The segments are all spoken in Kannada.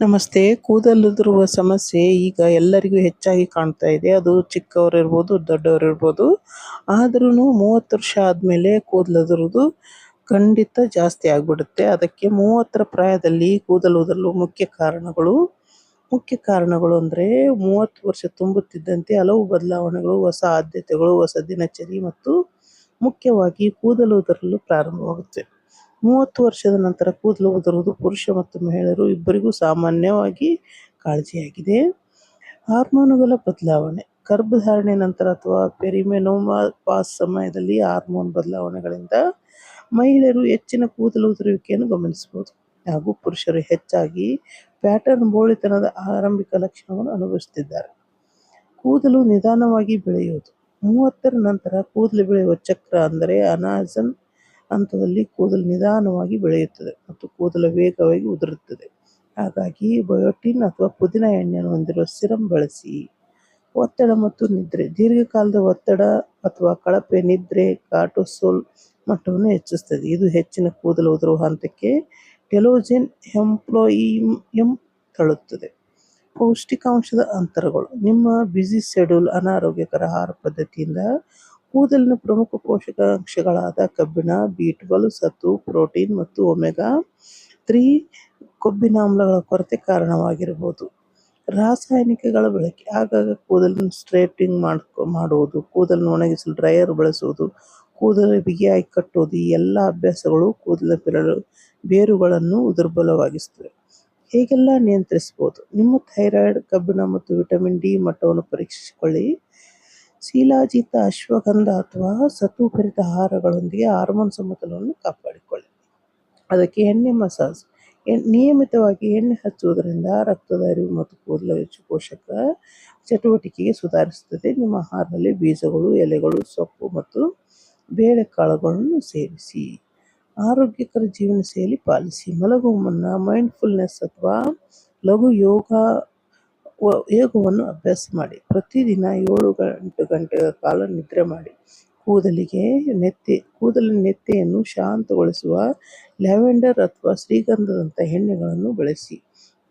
ನಮಸ್ತೆ. ಕೂದಲಿರುವ ಸಮಸ್ಯೆ ಈಗ ಎಲ್ಲರಿಗೂ ಹೆಚ್ಚಾಗಿ ಕಾಣ್ತಾ ಇದೆ. ಅದು ಚಿಕ್ಕವರಿರ್ಬೋದು, ದೊಡ್ಡವರಿರ್ಬೋದು. ಆದ್ರೂ ಮೂವತ್ತು ವರ್ಷ ಆದಮೇಲೆ ಕೂದಲುದುರುವುದು ಖಂಡಿತ ಜಾಸ್ತಿ ಆಗಿಬಿಡುತ್ತೆ. ಅದಕ್ಕೆ ಮೂವತ್ತರ ಪ್ರಾಯದಲ್ಲಿ ಕೂದಲು ಉದುರಲು ಮುಖ್ಯ ಕಾರಣಗಳು ಮುಖ್ಯ ಕಾರಣಗಳು ಅಂದರೆ ಮೂವತ್ತು ವರ್ಷ ತುಂಬುತ್ತಿದ್ದಂತೆ ಹಲವು ಬದಲಾವಣೆಗಳು, ಹೊಸ ಆದ್ಯತೆಗಳು, ಹೊಸ ದಿನಚರಿ ಮತ್ತು ಮುಖ್ಯವಾಗಿ ಕೂದಲು ಉದುರಲು ಪ್ರಾರಂಭವಾಗುತ್ತೆ. ಮೂವತ್ತು ವರ್ಷದ ನಂತರ ಕೂದಲು ಉದುರುವುದು ಪುರುಷ ಮತ್ತು ಮಹಿಳೆಯರು ಇಬ್ಬರಿಗೂ ಸಾಮಾನ್ಯವಾಗಿ ಕಾಳಜಿಯಾಗಿದೆ. ಹಾರ್ಮೋನುಗಳ ಬದಲಾವಣೆ, ಗರ್ಭಧಾರಣೆ ನಂತರ ಅಥವಾ ಪೆರಿಮೆನೋಪಾಸ್ ಸಮಯದಲ್ಲಿ ಹಾರ್ಮೋನ್ ಬದಲಾವಣೆಗಳಿಂದ ಮಹಿಳೆಯರು ಹೆಚ್ಚಿನ ಕೂದಲು ಉದುರುವಿಕೆಯನ್ನು ಗಮನಿಸಬಹುದು. ಹಾಗೂ ಪುರುಷರು ಹೆಚ್ಚಾಗಿ ಪ್ಯಾಟರ್ನ್ ಬೋಳಿತನದ ಆರಂಭಿಕ ಲಕ್ಷಣವನ್ನು ಅನುಭವಿಸುತ್ತಿದ್ದಾರೆ. ಕೂದಲು ನಿಧಾನವಾಗಿ ಬೆಳೆಯುವುದು, ಮೂವತ್ತರ ನಂತರ ಕೂದಲು ಬೆಳೆಯುವ ಚಕ್ರ ಅಂದರೆ ಅನಾಜನ್ ಹಂತದಲ್ಲಿ ಕೂದಲು ನಿಧಾನವಾಗಿ ಬೆಳೆಯುತ್ತದೆ ಮತ್ತು ಕೂದಲು ವೇಗವಾಗಿ ಉದುರುತ್ತದೆ. ಹಾಗಾಗಿ ಬಯೋಟಿನ್ ಅಥವಾ ಪುದೀನ ಎಣ್ಣೆಯನ್ನು ಹೊಂದಿರುವ ಸಿರಮ್ ಬಳಸಿ. ಒತ್ತಡ ಮತ್ತು ನಿದ್ರೆ. ದೀರ್ಘಕಾಲದ ಒತ್ತಡ ಅಥವಾ ಕಳಪೆ, ನಿದ್ರೆ, ಕಾರ್ಟೋಸೋಲ್ ಮಟ್ಟವನ್ನು ಹೆಚ್ಚಿಸುತ್ತದೆ. ಇದು ಹೆಚ್ಚಿನ ಕೂದಲು ಉದುರುವ ಹಂತಕ್ಕೆ ಟೆಲೋಜೆನ್ ಎಂಪ್ಲಾಯಿಯಂ ತಳ್ಳುತ್ತದೆ. ಪೌಷ್ಟಿಕಾಂಶದ ಅಂತರಗಳು. ನಿಮ್ಮ ಬ್ಯುಸಿ ಶೆಡ್ಯೂಲ್ ಅನಾರೋಗ್ಯಕರ ಆಹಾರ ಪದ್ಧತಿಯಿಂದ ಕೂದಲಿನ ಪ್ರಮುಖ ಪೋಷಕಾಂಶಗಳಾದ ಕಬ್ಬಿಣ ಬಿ ಟ್ವೆಲ್ವ್ ಸತು ಪ್ರೋಟೀನ್ ಮತ್ತು ಒಮೆಗಾ ತ್ರೀ ಕೊಬ್ಬಿನಾಮ್ಲಗಳ ಕೊರತೆ ಕಾರಣವಾಗಿರಬಹುದು. ರಾಸಾಯನಿಕಗಳ ಬಳಕೆ. ಆಗಾಗ ಕೂದಲನ್ನು ಸ್ಟ್ರೇಟಿಂಗ್ ಮಾಡ್ಕೊ, ಮಾಡುವುದು, ಕೂದಲನ್ನು ಒಣಗಿಸಲು ಡ್ರೈಯರ್ ಬಳಸುವುದು, ಕೂದಲು ಬಿಗಿಯಾಗಿ ಕಟ್ಟುವುದು, ಈ ಎಲ್ಲ ಅಭ್ಯಾಸಗಳು ಕೂದಲ ಬೆರಳು, ಬೇರುಗಳನ್ನು ದುರ್ಬಲವಾಗಿಸುತ್ತವೆ. ಹೇಗೆಲ್ಲ ನಿಯಂತ್ರಿಸಬಹುದು? ನಿಮ್ಮ ಥೈರಾಯ್ಡ್, ಕಬ್ಬಿಣ ಮತ್ತು ವಿಟಮಿನ್ ಡಿ ಮಟ್ಟವನ್ನು ಪರೀಕ್ಷಿಸಿಕೊಳ್ಳಿ. ಶೀಲಾಜಿತ ಅಶ್ವಗಂಧ ಅಥವಾ ಸತುಭರಿತ ಆಹಾರಗಳೊಂದಿಗೆ ಹಾರ್ಮೋನ್ ಸಮತೋಲನವನ್ನು ಕಾಪಾಡಿಕೊಳ್ಳಿ. ಅದಕ್ಕೆ ಎಣ್ಣೆ ಮಸಾಜ್. ನಿಯಮಿತವಾಗಿ ಎಣ್ಣೆ ಹಚ್ಚುವುದರಿಂದ ರಕ್ತದ ಅರಿವು ಮತ್ತು ಕೂದಲ ಹೆಚ್ಚು ಪೋಷಕ ಚಟುವಟಿಕೆಗೆ ಸುಧಾರಿಸುತ್ತದೆ. ನಿಮ್ಮ ಆಹಾರದಲ್ಲಿ ಬೀಜಗಳು, ಎಲೆಗಳು, ಸೊಪ್ಪು ಮತ್ತು ಬೇಳೆಕಾಳುಗಳನ್ನು ಸೇರಿಸಿ. ಆರೋಗ್ಯಕರ ಜೀವನ ಶೈಲಿ ಪಾಲಿಸಿ. ಮಲಗುವ ಮುನ್ನ ಮೈಂಡ್ಫುಲ್ನೆಸ್ ಅಥವಾ ಲಘು ಯೋಗ ಯೋಗವನ್ನು ಅಭ್ಯಾಸ ಮಾಡಿ. ಪ್ರತಿದಿನ ಏಳು ಎಂಟು ಗಂಟೆಯ ಕಾಲ ನಿದ್ರೆ ಮಾಡಿ. ಕೂದಲಿಗೆ ನೆತ್ತಿ, ಕೂದಲಿನ ನೆತ್ತೆಯನ್ನು ಶಾಂತಗೊಳಿಸುವ ಲ್ಯಾವೆಂಡರ್ ಅಥವಾ ಶ್ರೀಗಂಧದಂಥ ಎಣ್ಣೆಗಳನ್ನು ಬಳಸಿ.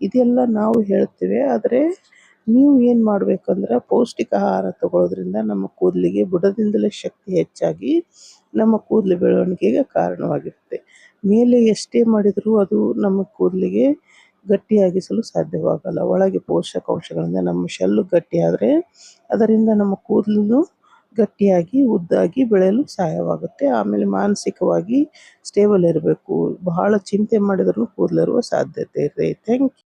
ಇದೆಲ್ಲ ನಾವು ಹೇಳ್ತೇವೆ ಆದರೆ ನೀವು ಏನು ಮಾಡಬೇಕಂದ್ರೆ ಪೌಷ್ಟಿಕ ಆಹಾರ ತಗೊಳ್ಳೋದ್ರಿಂದ ನಮ್ಮ ಕೂದಲಿಗೆ ಬುಡದಿಂದಲೇ ಶಕ್ತಿ ಹೆಚ್ಚಾಗಿ ನಮ್ಮ ಕೂದಲು ಬೆಳವಣಿಗೆಗೆ ಕಾರಣವಾಗಿರುತ್ತೆ. ಮೇಲೆ ಎಷ್ಟೇ ಮಾಡಿದರೂ ಅದು ನಮ್ಮ ಕೂದಲಿಗೆ ಗಟ್ಟಿಯಾಗಿಸಲು ಸಾಧ್ಯವಾಗಲ್ಲ. ಒಳಗೆ ಪೋಷಕಾಂಶಗಳಿಂದ ನಮ್ಮ ಶೆಲ್ಲು ಗಟ್ಟಿಯಾದರೆ ಅದರಿಂದ ನಮ್ಮ ಕೂದಲು ಗಟ್ಟಿಯಾಗಿ, ಉದ್ದಾಗಿ ಬೆಳೆಯಲು ಸಹಾಯವಾಗುತ್ತೆ. ಆಮೇಲೆ ಮಾನಸಿಕವಾಗಿ ಸ್ಟೇಬಲ್ ಇರಬೇಕು. ಬಹಳ ಚಿಂತೆ ಮಾಡಿದ್ರೂ ಕೂದಲಿರುವ ಸಾಧ್ಯತೆ ಇದೆ. Thank you